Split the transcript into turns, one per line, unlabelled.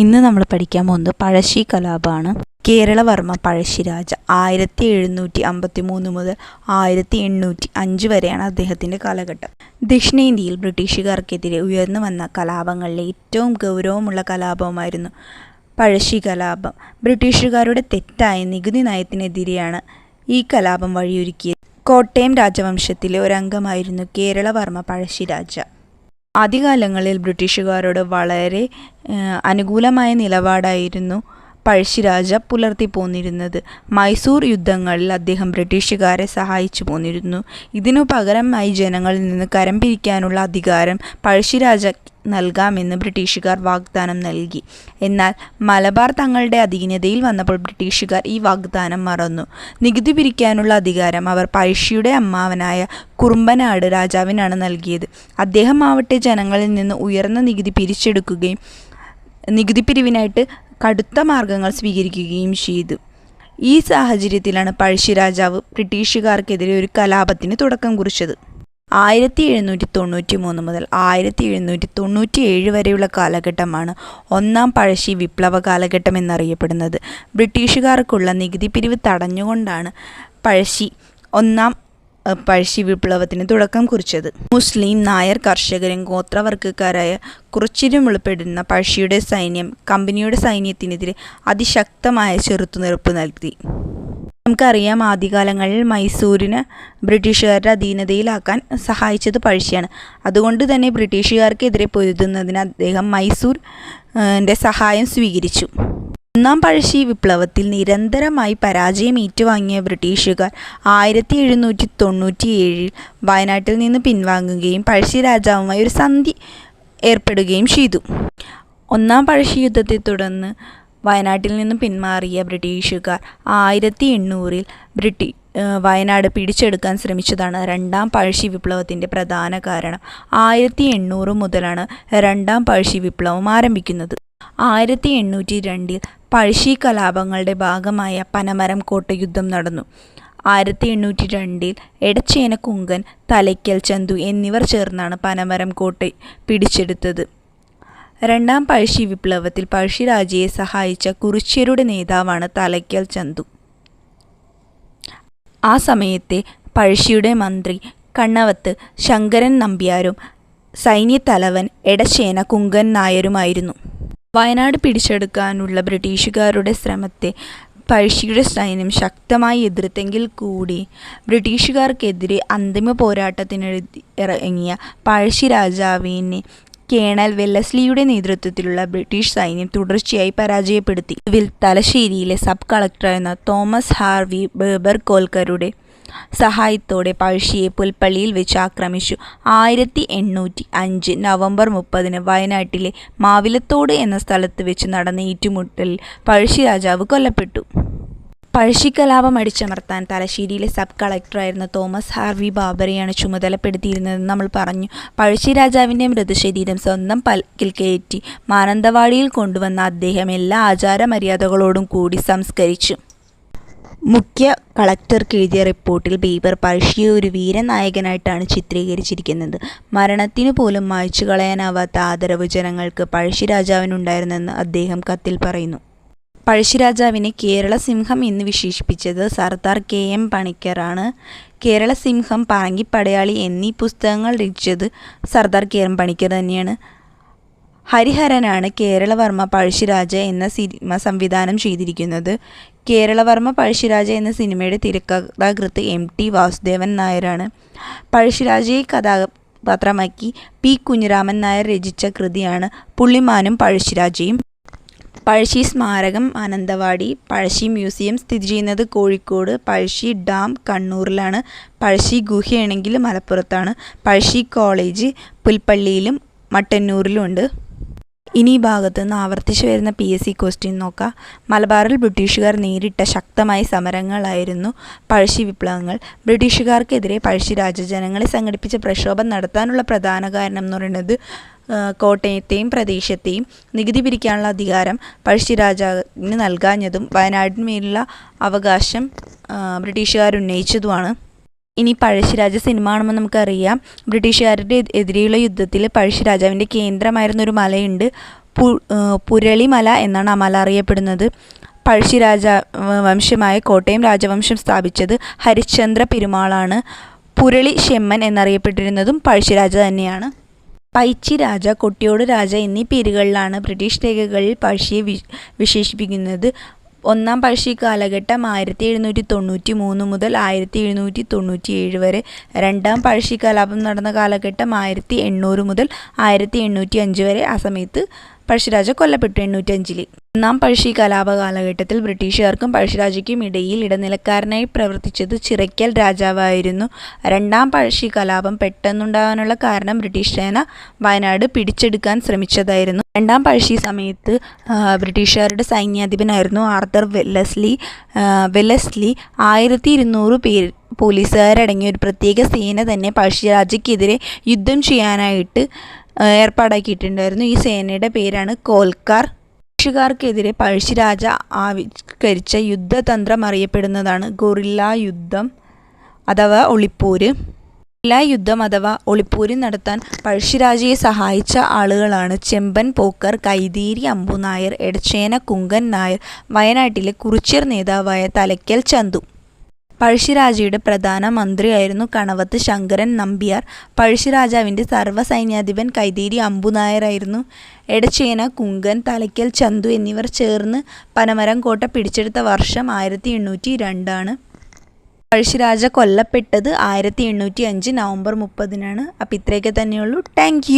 ഇന്ന് നമ്മൾ പഠിക്കാൻ പോകുന്നത് പഴശ്ശി കലാപമാണ്. കേരളവർമ്മ പഴശ്ശിരാജ ആയിരത്തി എഴുന്നൂറ്റി അമ്പത്തി മൂന്ന് മുതൽ ആയിരത്തി എണ്ണൂറ്റി അഞ്ച് വരെയാണ് അദ്ദേഹത്തിന്റെ കാലഘട്ടം. ദക്ഷിണേന്ത്യയിൽ ബ്രിട്ടീഷുകാർക്കെതിരെ ഉയർന്നു വന്ന കലാപങ്ങളിലെ ഏറ്റവും ഗൗരവമുള്ള കലാപമായിരുന്നു പഴശ്ശി കലാപം. ബ്രിട്ടീഷുകാരുടെ തെറ്റായ നികുതി നയത്തിനെതിരെയാണ് ഈ കലാപം വഴിയൊരുക്കിയത്. കോട്ടയം രാജവംശത്തിലെ ഒരംഗമായിരുന്നു കേരളവർമ്മ പഴശ്ശിരാജ. ആദ്യകാലങ്ങളിൽ ബ്രിട്ടീഷുകാരോട് വളരെ അനുകൂലമായ നിലപാടായിരുന്നു പഴശ്ശിരാജ പുലർത്തി പോന്നിരുന്നത്. മൈസൂർ യുദ്ധങ്ങളിൽ അദ്ദേഹം ബ്രിട്ടീഷുകാരെ സഹായിച്ചു പോന്നിരുന്നു. ഇതിനു പകരമായി ജനങ്ങളിൽ നിന്ന് കരം പിരിക്കാനുള്ള അധികാരം പഴശ്ശിരാജ നൽകാമെന്ന് ബ്രിട്ടീഷുകാർ വാഗ്ദാനം നൽകി. എന്നാൽ മലബാർ തങ്ങളുടെ അധീനതയിൽ വന്നപ്പോൾ ബ്രിട്ടീഷുകാർ ഈ വാഗ്ദാനം മറന്നു. നികുതി പിരിക്കാനുള്ള അധികാരം അവർ പഴശ്ശിയുടെ അമ്മാവനായ കുറുമ്പനാട് രാജാവിനാണ് നൽകിയത്. അദ്ദേഹം ആവട്ടെ ജനങ്ങളിൽ നിന്ന് ഉയർന്ന നികുതി പിരിച്ചെടുക്കുകയും നികുതി പിരിവിനായിട്ട് കടുത്ത മാർഗങ്ങൾ സ്വീകരിക്കുകയും ചെയ്തു. ഈ സാഹചര്യത്തിലാണ് പഴശ്ശിരാജാവ് ബ്രിട്ടീഷുകാർക്കെതിരെ ഒരു കലാപത്തിന് തുടക്കം കുറിച്ചത്. ആയിരത്തി എഴുന്നൂറ്റി തൊണ്ണൂറ്റി മൂന്ന് മുതൽ ആയിരത്തി എഴുന്നൂറ്റി തൊണ്ണൂറ്റി ഏഴ് വരെയുള്ള കാലഘട്ടമാണ് ഒന്നാം പഴശ്ശി വിപ്ലവ കാലഘട്ടം എന്നറിയപ്പെടുന്നത്. ബ്രിട്ടീഷുകാർക്കുള്ള നികുതി പിരിവ് തടഞ്ഞുകൊണ്ടാണ് പഴശ്ശി ഒന്നാം പഴശ്ശി വിപ്ലവത്തിന് തുടക്കം കുറിച്ചത്. മുസ്ലിം നായർ കർഷകരും ഗോത്രവർഗക്കാരായ കുറച്ചിലും ഉൾപ്പെടുന്ന പഴശ്ശിയുടെ സൈന്യം കമ്പനിയുടെ സൈന്യത്തിനെതിരെ അതിശക്തമായ ചെറുത്തുനിൽപ്പ് നൽകി. നമുക്കറിയാം ആദ്യകാലങ്ങളിൽ മൈസൂരിന് ബ്രിട്ടീഷുകാരുടെ അധീനതയിലാക്കാൻ സഹായിച്ചത് പഴശ്ശിയാണ്. അതുകൊണ്ട് തന്നെ ബ്രിട്ടീഷുകാർക്കെതിരെ പൊരുതുന്നതിന് അദ്ദേഹം മൈസൂർ സഹായം സ്വീകരിച്ചു. ഒന്നാം പഴശ്ശി വിപ്ലവത്തിൽ നിരന്തരമായി പരാജയം ഏറ്റുവാങ്ങിയ ബ്രിട്ടീഷുകാർ ആയിരത്തി എഴുന്നൂറ്റി തൊണ്ണൂറ്റി ഏഴിൽ വയനാട്ടിൽ നിന്ന് പിൻവാങ്ങുകയും പഴശ്ശി രാജാവുമായി ഒരു സന്ധി ഏർപ്പെടുകയും ചെയ്തു. ഒന്നാം പഴശ്ശി യുദ്ധത്തെ തുടർന്ന് വയനാട്ടിൽ നിന്നും പിന്മാറിയ ബ്രിട്ടീഷുകാർ ആയിരത്തി എണ്ണൂറിൽ ബ്രിട്ടീ വയനാട് പിടിച്ചെടുക്കാൻ ശ്രമിച്ചതാണ് രണ്ടാം പഴശ്ശി വിപ്ലവത്തിന്റെ പ്രധാന കാരണം. ആയിരത്തി എണ്ണൂറ് മുതലാണ് രണ്ടാം പഴശ്ശി വിപ്ലവം ആരംഭിക്കുന്നത്. ആയിരത്തി എണ്ണൂറ്റി രണ്ടിൽ പഴശ്ശി കലാപങ്ങളുടെ ഭാഗമായ പനമരം കോട്ട യുദ്ധം നടന്നു. ആയിരത്തി എണ്ണൂറ്റി രണ്ടിൽ എടച്ചേന കുങ്കൻ തലയ്ക്കൽ ചന്തു എന്നിവർ ചേർന്നാണ് പനമരം കോട്ട പിടിച്ചെടുത്തത്. രണ്ടാം പഴശ്ശി വിപ്ലവത്തിൽ പഴശ്ശിരാജയെ സഹായിച്ച കുറിച്യരുടെ നേതാവാണ് തലയ്ക്കൽ ചന്തു. ആ സമയത്തെ പഴശ്ശിയുടെ മന്ത്രി കണ്ണവത്ത് ശങ്കരൻ നമ്പ്യാരും സൈന്യത്തലവൻ എടശേന കുങ്കൻ നായരുമായിരുന്നു. വയനാട് പിടിച്ചെടുക്കാനുള്ള ബ്രിട്ടീഷുകാരുടെ ശ്രമത്തെ പഴശ്ശിയുടെ സൈന്യം ശക്തമായി എതിർത്തെങ്കിൽ കൂടി ബ്രിട്ടീഷുകാർക്കെതിരെ അന്തിമ പോരാട്ടത്തിന് ഇറങ്ങിയ പഴശ്ശി രാജാവിനെ കേണൽ വെല്ലസ്ലിയുടെ നേതൃത്വത്തിലുള്ള ബ്രിട്ടീഷ് സൈന്യം തുടർച്ചയായി പരാജയപ്പെടുത്തി. ഇതിൽ തലശ്ശേരിയിലെ സബ് കളക്ടറായിരുന്ന തോമസ് ഹാർവി ബേബർ കോൽക്കറുടെ സഹായത്തോടെ പഴശ്ശിയെ പുൽപ്പള്ളിയിൽ വെച്ച് ആക്രമിച്ചു. ആയിരത്തി എണ്ണൂറ്റി അഞ്ച് നവംബർ മുപ്പതിന് വയനാട്ടിലെ മാവിലത്തോട് എന്ന സ്ഥലത്ത് വെച്ച് നടന്ന ഏറ്റുമുട്ടലിൽ പഴശ്ശി രാജാവ് കൊല്ലപ്പെട്ടു. പഴശ്ശി കലാപം അടിച്ചമർത്താൻ തലശ്ശേരിയിലെ സബ് കളക്ടറായിരുന്ന തോമസ് ഹാർവി ബാബറെയാണ് ചുമതലപ്പെടുത്തിയിരുന്നതെന്ന് നമ്മൾ പറഞ്ഞു. പഴശ്ശി രാജാവിന്റെ മൃതശരീരം സ്വന്തം പൽക്കിൽ കയറ്റി മാനന്തവാടിയിൽ കൊണ്ടുവന്ന അദ്ദേഹം എല്ലാ ആചാരമര്യാദകളോടും കൂടി സംസ്കരിച്ചു. മുഖ്യ കളക്ടർക്ക് എഴുതിയ റിപ്പോർട്ടിൽ ബീബർ പഴശ്ശിയെ ഒരു വീരനായകനായിട്ടാണ് ചിത്രീകരിച്ചിരിക്കുന്നത്. മരണത്തിനു പോലും മായ്ച്ചു കളയാനാവാത്ത ആദരവ് ജനങ്ങൾക്ക് പഴശ്ശി രാജാവിനുണ്ടായിരുന്നെന്ന് അദ്ദേഹം കത്തിൽ പറയുന്നു. പഴശ്ശിരാജാവിനെ കേരള സിംഹം എന്ന് വിശേഷിപ്പിച്ചത് സർദാർ കെ എം പണിക്കറാണ് കേരള സിംഹം പാങ്കിപ്പടയാളി എന്നീ പുസ്തകങ്ങൾ രചിച്ചത് സർദാർ കെ എം പണിക്കർ തന്നെയാണ്. ഹരിഹരനാണ് കേരളവർമ്മ പഴശ്ശിരാജ എന്ന സിനിമ സംവിധാനം ചെയ്തിരിക്കുന്നത്. കേരളവർമ്മ പഴശ്ശിരാജ എന്ന സിനിമയുടെ തിരക്കഥാകൃത്ത് എം ടി വാസുദേവൻ നായരാണ്. പഴശ്ശിരാജയെ കഥാപാത്രമാക്കി പി കുഞ്ഞിരാമൻ നായർ രചിച്ച കൃതിയാണ് പുള്ളിമാനും പഴശ്ശിരാജയും. പഴശ്ശി സ്മാരകം മാനന്തവാടി പഴശ്ശി മ്യൂസിയം സ്ഥിതി ചെയ്യുന്നത് കോഴിക്കോട് പഴശ്ശി ഡാം കണ്ണൂരിലാണ്. പഴശ്ശി ഗുഹയാണെങ്കിൽ മലപ്പുറത്താണ്. പഴശ്ശി കോളേജ് പുൽപ്പള്ളിയിലും മട്ടന്നൂരിലും ഉണ്ട് ഇനി ഈ ഭാഗത്ത് നിന്ന് ആവർത്തിച്ചു വരുന്ന പി എസ് സി ക്വസ്റ്റ്യൻ നോക്കാം. മലബാറിൽ ബ്രിട്ടീഷുകാർ നേരിട്ട ശക്തമായ സമരങ്ങളായിരുന്നു പഴശ്ശി വിപ്ലവങ്ങൾ. ബ്രിട്ടീഷുകാർക്കെതിരെ പഴശ്ശി രാജജനങ്ങളെ സംഘടിപ്പിച്ച പ്രക്ഷോഭം നടത്താനുള്ള പ്രധാന കാരണം എന്ന് പറയുന്നത് കോട്ടയത്തെയും പ്രദേശത്തെയും നികുതി പിരിക്കാനുള്ള അധികാരം പഴശ്ശി രാജാവിന് നൽകാഞ്ഞതും വയനാടിന്മേലുള്ള അവകാശം ബ്രിട്ടീഷുകാർ ഉന്നയിച്ചതുമാണ് ഇനി പഴശ്ശിരാജ സിനിമ നമുക്കറിയാം. ബ്രിട്ടീഷുകാരുടെ എതിരെയുള്ള യുദ്ധത്തിൽ പഴശ്ശിരാജാവിന്റെ കേന്ദ്രമായിരുന്ന ഒരു മലയുണ്ട്. പു പുരളിമല എന്നാണ് ആ മല അറിയപ്പെടുന്നത്. പഴശ്ശിരാജ വംശമായ കോട്ടയം രാജവംശം സ്ഥാപിച്ചത് ഹരിശ്ചന്ദ്ര പെരുമാളാണ്. പുരളി ഷെമ്മൻ എന്നറിയപ്പെട്ടിരുന്നതും പഴശ്ശിരാജ തന്നെയാണ്. പൈച്ചി രാജ കൊട്ടിയോട് രാജ എന്നീ പേരുകളിലാണ് ബ്രിട്ടീഷ് രേഖകളിൽ പഴശ്ശിയെ വിശേഷിപ്പിക്കുന്നത്. ഒന്നാം പഴശ്ശി കാലഘട്ടം ആയിരത്തി എഴുന്നൂറ്റി തൊണ്ണൂറ്റി മൂന്ന് മുതൽ ആയിരത്തി എഴുന്നൂറ്റി തൊണ്ണൂറ്റി ഏഴ് വരെ. രണ്ടാം പഴശ്ശി കലാപം നടന്ന കാലഘട്ടം ആയിരത്തി എണ്ണൂറ് മുതൽ ആയിരത്തി എണ്ണൂറ്റി അഞ്ച് വരെ ആ സമയത്ത് പഴശ്ശിരാജ കൊല്ലപ്പെട്ടു എണ്ണൂറ്റി അഞ്ചിൽ ഒന്നാം പഴശ്ശി കലാപ കാലഘട്ടത്തിൽ ബ്രിട്ടീഷുകാർക്കും പഴശ്ശിരാജയ്ക്കും ഇടയിൽ ഇടനിലക്കാരനായി പ്രവർത്തിച്ചത് ചിറയ്ക്കൽ രാജാവായിരുന്നു. രണ്ടാം പഴശ്ശി കലാപം പെട്ടെന്നുണ്ടാകാനുള്ള കാരണം ബ്രിട്ടീഷ് സേന വയനാട് പിടിച്ചെടുക്കാൻ ശ്രമിച്ചതായിരുന്നു. രണ്ടാം പഴശ്ശി സമയത്ത് ബ്രിട്ടീഷുകാരുടെ സൈന്യാധിപനായിരുന്നു ആർത്തർ വെല്ലസ്ലി വെല്ലസ്ലി. ആയിരത്തി ഇരുന്നൂറ് പേര് പോലീസുകാരടങ്ങിയ ഒരു പ്രത്യേക സേന തന്നെ പഴശ്ശിരാജയ്ക്കെതിരെ യുദ്ധം ചെയ്യാനായിട്ട് ഏർപ്പാടാക്കിയിട്ടുണ്ടായിരുന്നു. ഈ സേനയുടെ പേരാണ് കോൽക്കാർ. ബ്രിട്ടീഷുകാർക്കെതിരെ പഴശ്ശിരാജ ആവിഷ്കരിച്ച യുദ്ധതന്ത്രം അറിയപ്പെടുന്നതാണ് ഗൊറില്ല യുദ്ധം അഥവാ ഒളിപ്പൂര്. ഗൊറില്ല യുദ്ധം അഥവാ ഒളിപ്പോര് നടത്താൻ പഴശ്ശിരാജയെ സഹായിച്ച ആളുകളാണ് ചെമ്പൻ പോക്കർ കൈതീരി അമ്പുനായർ എടച്ചേന കുങ്കൻ നായർ വയനാട്ടിലെ കുറിച്യർ നേതാവായ തലയ്ക്കൽ ചന്തു. പഴശ്ശിരാജയുടെ പ്രധാന മന്ത്രിയായിരുന്നു കണവത്ത് ശങ്കരൻ നമ്പ്യാർ. പഴശ്ശിരാജാവിന്റെ സർവസൈന്യാധിപൻ കൈതേരി അമ്പുനായരായിരുന്നു. എടച്ചേന കുങ്കൻ തലയ്ക്കൽ ചന്തു എന്നിവർ ചേർന്ന് പനമരം കോട്ട പിടിച്ചെടുത്ത വർഷം ആയിരത്തി എണ്ണൂറ്റി രണ്ടാണ് പഴശ്ശിരാജ കൊല്ലപ്പെട്ടത് ആയിരത്തി എണ്ണൂറ്റി അഞ്ച് നവംബർ മുപ്പതിനാണ്. അപ്പം ഇത്രയൊക്കെ തന്നെയുള്ളൂ. താങ്ക്